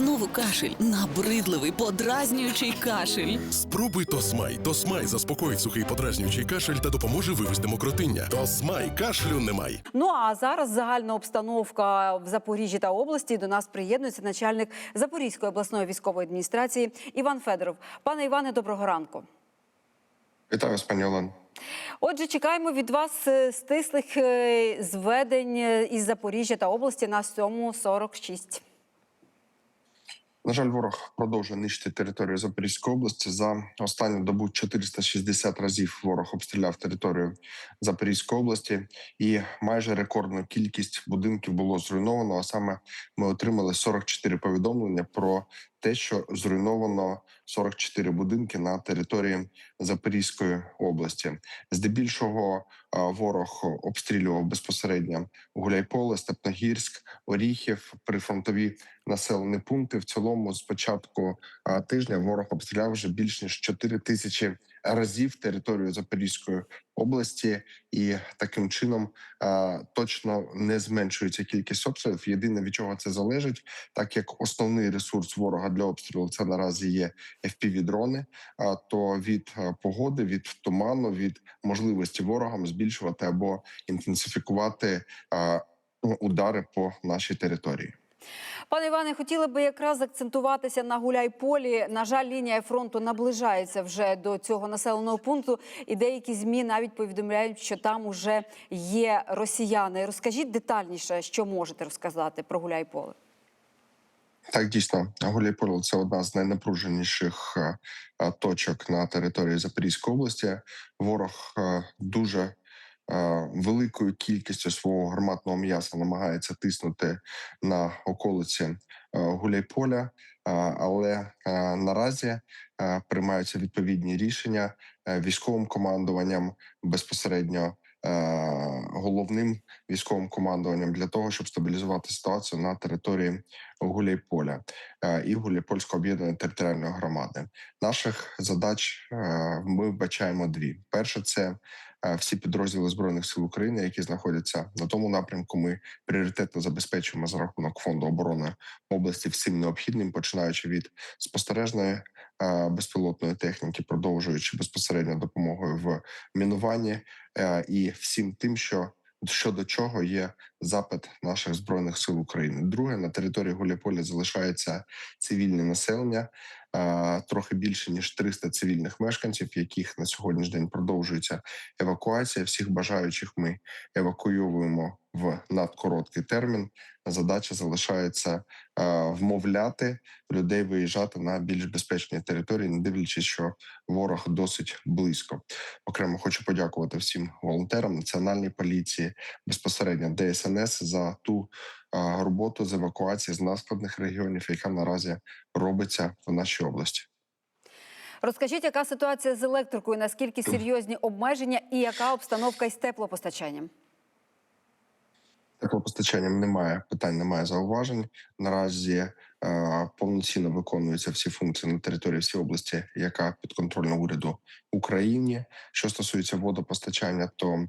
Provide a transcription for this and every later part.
Знову кашель, набридливий, подразнюючий кашель. Спробуй Тосмай. Тосмай заспокоїть сухий подразнюючий кашель та допоможе вивести мокротиння. Тосмай кашлю немає. Ну а зараз загальна обстановка в Запоріжжі та області. До нас приєднується начальник Запорізької обласної військової адміністрації Іван Федоров. Пане Іване, доброго ранку. Вітаю, вас, пані Олен. Отже, чекаємо від вас е, стислих е, зведень е, із Запоріжжя та області на 7.46. На жаль, ворог продовжує нищити територію Запорізької області. За останню добу 460 разів ворог обстріляв територію Запорізької області, і майже рекордну кількість будинків було зруйновано. А саме ми отримали 44 повідомлення про те, що зруйновано 44 будинки на території Запорізької області. Здебільшого ворог обстрілював безпосередньо Гуляйполе, Степногірськ, Оріхів, прифронтові населені пункти. В цілому, з початку тижня, ворог обстріляв вже більш ніж 4 тисячі разів територію Запорізької області, і таким чином точно не зменшується кількість обстрілів. Єдине від чого це залежить, так як основний ресурс ворога для обстрілу це наразі є FPV-дрони, а то від погоди, від туману, від можливості ворогам збільшувати або інтенсифікувати а, удари по нашій території. Пане Іване, хотіли би якраз акцентуватися на Гуляйполі. На жаль, лінія фронту наближається вже до цього населеного пункту, і деякі змі навіть повідомляють, що там уже є росіяни. Розкажіть детальніше, що можете розказати про Гуляйполе. Так, дійсно, Гуляйполе – це одна з найнапруженіших е, точок на території Запорізької області. Ворог е, дуже великою кількістю свого гарматного м'яса намагається тиснути на околиці е, Гуляйполя, е, але е, наразі е, приймаються відповідні рішення е, військовим командуванням безпосередньо. е, Головним військовим командуванням для того, щоб стабілізувати ситуацію на території Гуляйполя е, і Гуляйпольської об'єднаної територіальної громади. Наших задач е, ми вбачаємо дві: перше це е, всі підрозділи збройних сил України, які знаходяться на тому напрямку. Ми пріоритетно забезпечуємо за рахунок фонду оборони області всім необхідним, починаючи від спостережної е, безпілотної техніки, продовжуючи безпосередньо допомогою в мінуванні е, і всім тим, що щодо чого є запит наших збройних сил України. Друге, на території Гуляйполя залишається цивільне населення. Трохи більше ніж 300 цивільних мешканців, яких на сьогоднішній день продовжується евакуація. Всіх бажаючих ми евакуйовуємо в надкороткий термін. Задача залишається вмовляти людей виїжджати на більш безпечні території, не дивлячись, що ворог досить близько. Окремо хочу подякувати всім волонтерам національній поліції, безпосередньо ДСНС за ту роботу з евакуації з наскладних регіонів, яка наразі робиться в нашій області. Розкажіть, яка ситуація з електрикою, наскільки серйозні обмеження і яка обстановка із теплопостачанням? Теплопостачанням немає питань, немає зауважень. Наразі е, повноцінно виконуються всі функції на території всієї області, яка підконтрольна уряду Україні. Що стосується водопостачання, то е,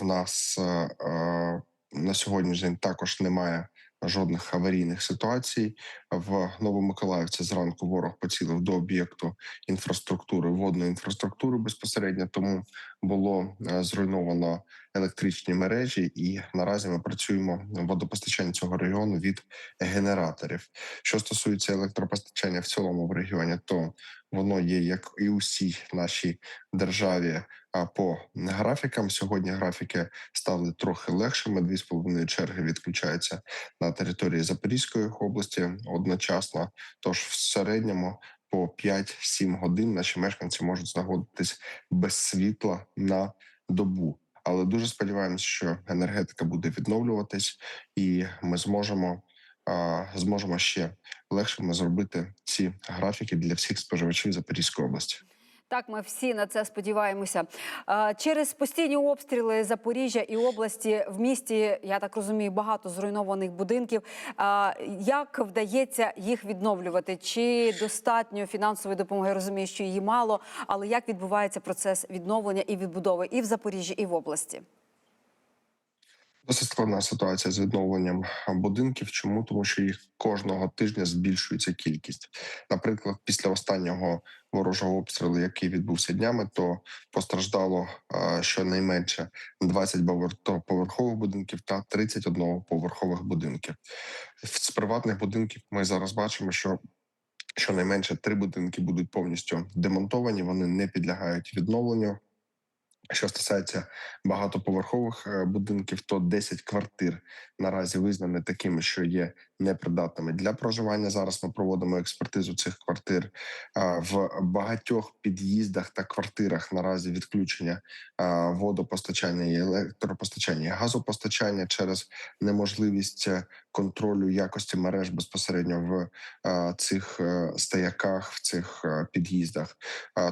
в нас е, на сьогоднішній день також немає жодних аварійних ситуацій. В Новомиколаївці зранку ворог поцілив до об'єкту інфраструктури, водної інфраструктури безпосередньо, тому було е, зруйновано електричні мережі, і наразі ми працюємо в водопостачанні цього регіону від генераторів. Що стосується електропостачання в цілому в регіоні, то воно є як і усій нашій державі. А по графікам сьогодні графіки стали трохи легшими. Дві з половиною черги відключаються на території Запорізької області одночасно. Тож в середньому по 5-7 годин наші мешканці можуть знаходитись без світла на добу. Але дуже сподіваємось, що енергетика буде відновлюватись, і ми зможемо зможемо ще легшими зробити ці графіки для всіх споживачів Запорізької області. Так, ми всі на це сподіваємося. Через постійні обстріли Запоріжжя і області в місті, я так розумію, багато зруйнованих будинків. Як вдається їх відновлювати? Чи достатньо фінансової допомоги? Я розумію, що її мало, але як відбувається процес відновлення і відбудови і в Запоріжжі, і в області? Досить складна ситуація з відновленням будинків. Чому тому, що їх кожного тижня збільшується кількість? Наприклад, після останнього ворожого обстрілу, який відбувся днями, то постраждало щонайменше 20 багатоповерхових будинків та 31 поверхових будинків. З приватних будинків ми зараз бачимо, що щонайменше три будинки будуть повністю демонтовані, вони не підлягають відновленню. Що стосується багатоповерхових е, будинків, то 10 квартир наразі визнані такими, що є непридатними для проживання. Зараз ми проводимо експертизу цих квартир в багатьох під'їздах та квартирах. Наразі відключення водопостачання і електропостачання, і газопостачання через неможливість е, контролю якості мереж безпосередньо в цих е, стояках, в цих е, під'їздах.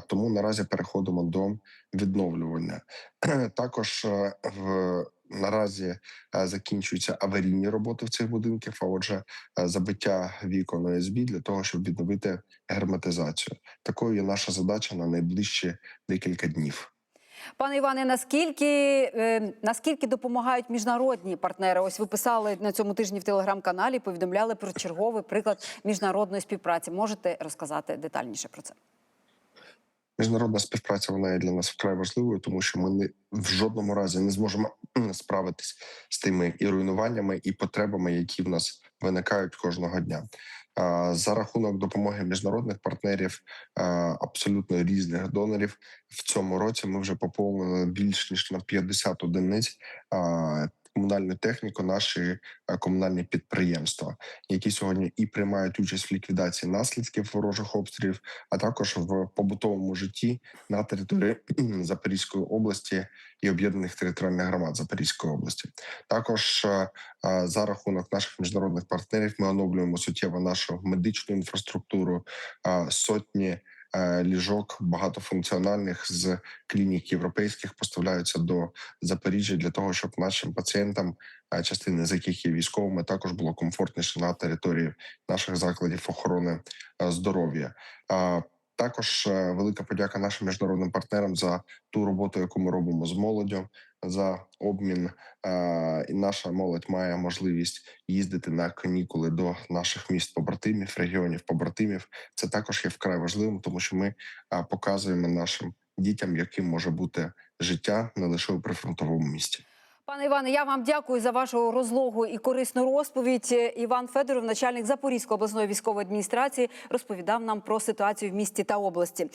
Тому наразі переходимо до відновлювання. Також в наразі е, закінчуються аварійні роботи в цих будинках. А отже, е, забиття вікон ОСБ для того, щоб відновити герметизацію. Такою є наша задача на найближчі декілька днів. Пане Іване, наскільки, е, наскільки допомагають міжнародні партнери? Ось ви писали на цьому тижні в телеграм-каналі, повідомляли про черговий приклад міжнародної співпраці. Можете розказати детальніше про це? Міжнародна співпраця вона є для нас вкрай важливою, тому що ми не в жодному разі не зможемо справитись з тими і руйнуваннями, і потребами, які в нас виникають кожного дня. За рахунок допомоги міжнародних партнерів, абсолютно різних донорів, в цьому році ми вже поповнили більш ніж на 50 одиниць комунальну техніку, наші комунальні підприємства, які сьогодні і приймають участь в ліквідації наслідків ворожих обстрілів, а також в побутовому житті на території Запорізької області і об'єднаних територіальних громад Запорізької області. Також е, е, за рахунок наших міжнародних партнерів ми оновлюємо суттєво нашу медичну інфраструктуру, е, сотні. Е, Ліжок багатофункціональних з клінік європейських поставляються до Запоріжжя для того, щоб нашим пацієнтам, е, частини з яких є військовими, також було комфортніше на території наших закладів охорони е, здоров'я. Також е, велика подяка нашим міжнародним партнерам за ту роботу, яку ми робимо з молоддю, за обмін. Е, І наша молодь має можливість їздити на канікули до наших міст побратимів, регіонів побратимів. Це також є вкрай важливим, тому що ми е, показуємо нашим дітям, яким може бути життя не лише у прифронтовому місті. Пане Іване, я вам дякую за вашу розлогу і корисну розповідь. Іван Федоров, начальник Запорізької обласної військової адміністрації, розповідав нам про ситуацію в місті та області.